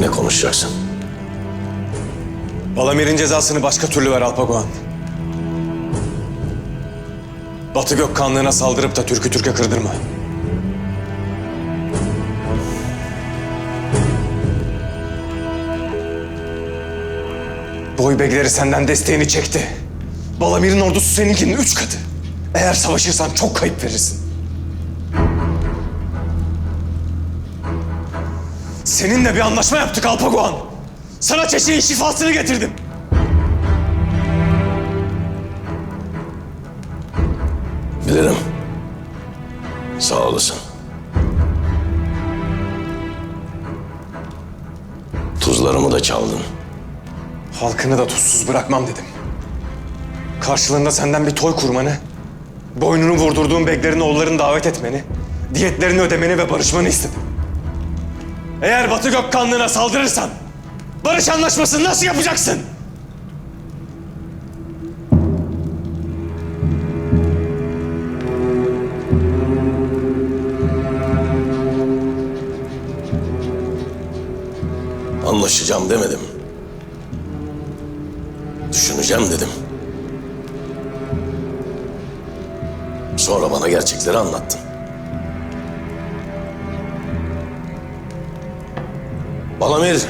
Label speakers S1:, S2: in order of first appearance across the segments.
S1: Ne konuşacaksın?
S2: Balamir'in cezasını başka türlü ver Alpagoğan. Batı Gökkanlığı'na saldırıp da Türk'ü Türk'e kırdırma. Boybegleri senden desteğini çekti. Balamir'in ordusu seninkinin üç katı. Eğer savaşırsan çok kayıp verirsin. Seninle bir anlaşma yaptık Alpagoğan. Sana çeşeğin şifasını getirdim.
S1: Bilirim. Sağ olasın. Tuzlarımı da çaldın.
S2: Halkını da tuzsuz bırakmam dedim. Karşılığında senden bir toy kurmanı, boynunu vurdurduğun beklerin oğullarını davet etmeni, diyetlerini ödemeni ve barışmanı istedim. Eğer Batı Gökkanlığı'na saldırırsan, barış anlaşmasını nasıl yapacaksın?
S1: Anlaşacağım demedim. Düşüneceğim dedim. Sonra bana gerçekleri anlattın. Balamir,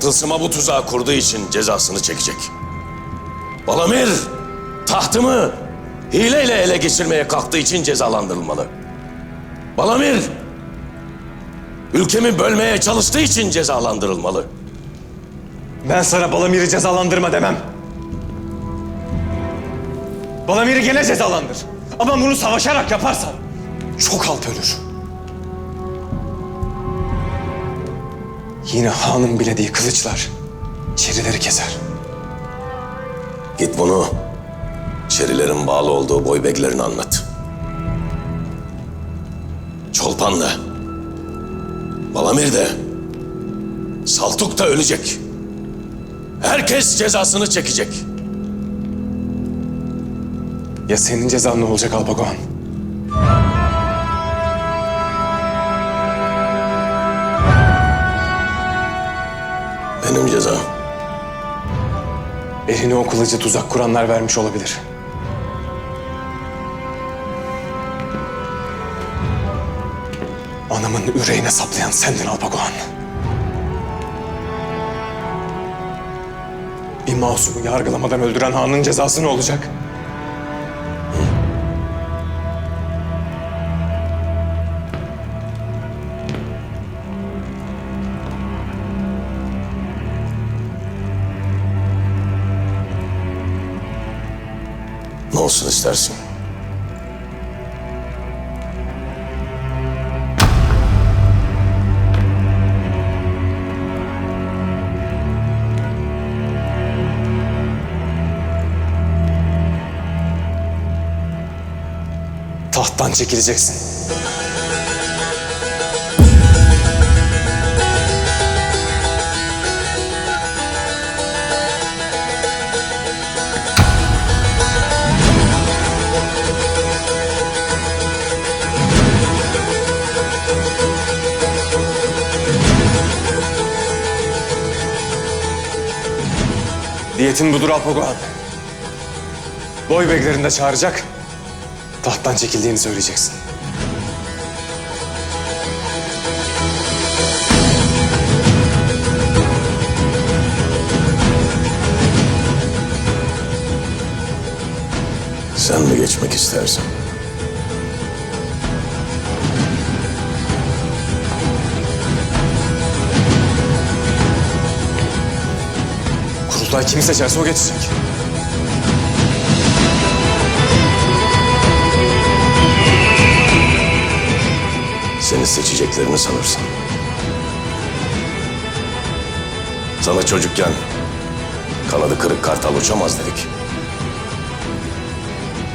S1: tılsıma bu tuzağı kurduğu için cezasını çekecek. Balamir, tahtımı hileyle ele geçirmeye kalktığı için cezalandırılmalı. Balamir, ülkemi bölmeye çalıştığı için cezalandırılmalı.
S2: Ben sana Balamir'i cezalandırma demem. Balamir'i gene cezalandır. Ama bunu savaşarak yaparsan çok halt ölür. Yine hanın bilediği kılıçlar çerileri keser.
S1: Git bunu çerilerin bağlı olduğu boybeglerine anlat. Çolpan da, Balamir de, Saltuk da ölecek. Herkes cezasını çekecek.
S2: Ya senin cezan ne olacak
S1: Benim cezam.
S2: Eline o kılıcı tuzak kuranlar vermiş olabilir. Anamın yüreğine saplayan sendin Alpagoğan. Bir masumu yargılamadan öldüren hanın cezası ne olacak?
S1: Olsun istersin?
S2: Tahttan çekileceksin. Diyetin budur Alpagoğan. Boy beklerini de çağıracak. Tahttan çekildiğini söyleyeceksin.
S1: Sen mi geçmek istersin?
S2: Kurultay kimi seçerse o geçecek.
S1: Seni seçeceklerini sanırsın. Sana çocukken kanadı kırık kartal uçamaz dedik.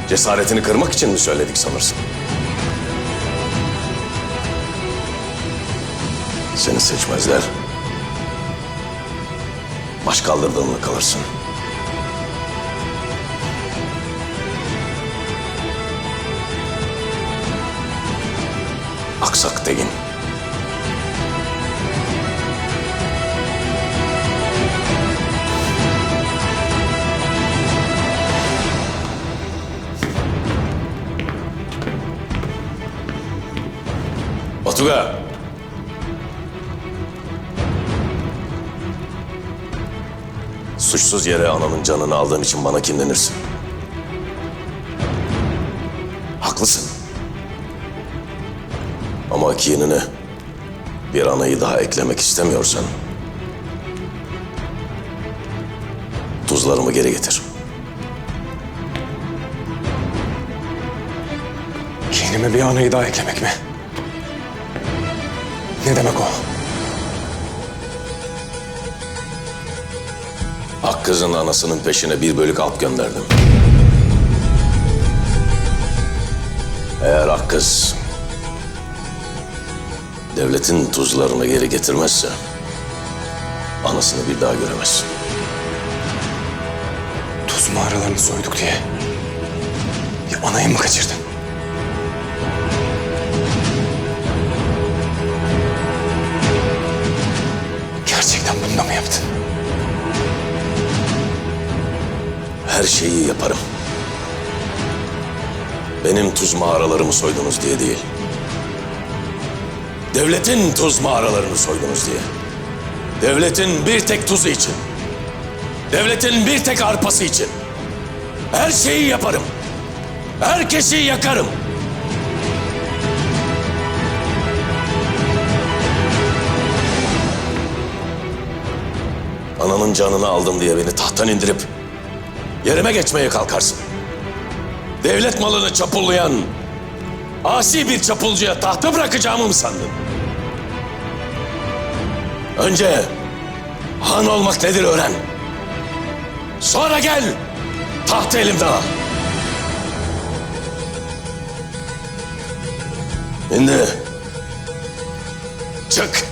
S1: Cesaretini kırmak için mi söyledik sanırsın? Seni seçmezler baş kaldırdığınla kalırsın. Aksak Tegin. Batuga. Suçsuz yere ananın canını aldığın için bana kinlenirsin. Haklısın. Ama kinine bir anayı daha eklemek istemiyorsan tuzlarımı geri getir.
S2: Kinime bir anayı daha eklemek mi? Ne demek o?
S1: Akkız'ın anasının peşine bir bölük at gönderdim. Eğer Akkız devletin tuzlarını geri getirmezse anasını bir daha göremez.
S2: Tuz mağaralarını soyduk diye. Bir anayı mı kaçırdın? Gerçekten bunu da mı yaptın?
S1: Her şeyi yaparım. Benim tuz mağaralarımı soydunuz diye değil. Devletin tuz mağaralarını soydunuz diye. Devletin bir tek tuzu için. Devletin bir tek arpası için. Her şeyi yaparım. Herkesi yakarım. Ananın canını aldım diye beni tahttan indirip yerime geçmeye kalkarsın. Devlet malını çapullayan asi bir çapulcuya tahtı bırakacağımı mı sandın? Önce han olmak nedir öğren. Sonra gel tahtı elimden al. Şimdi çık.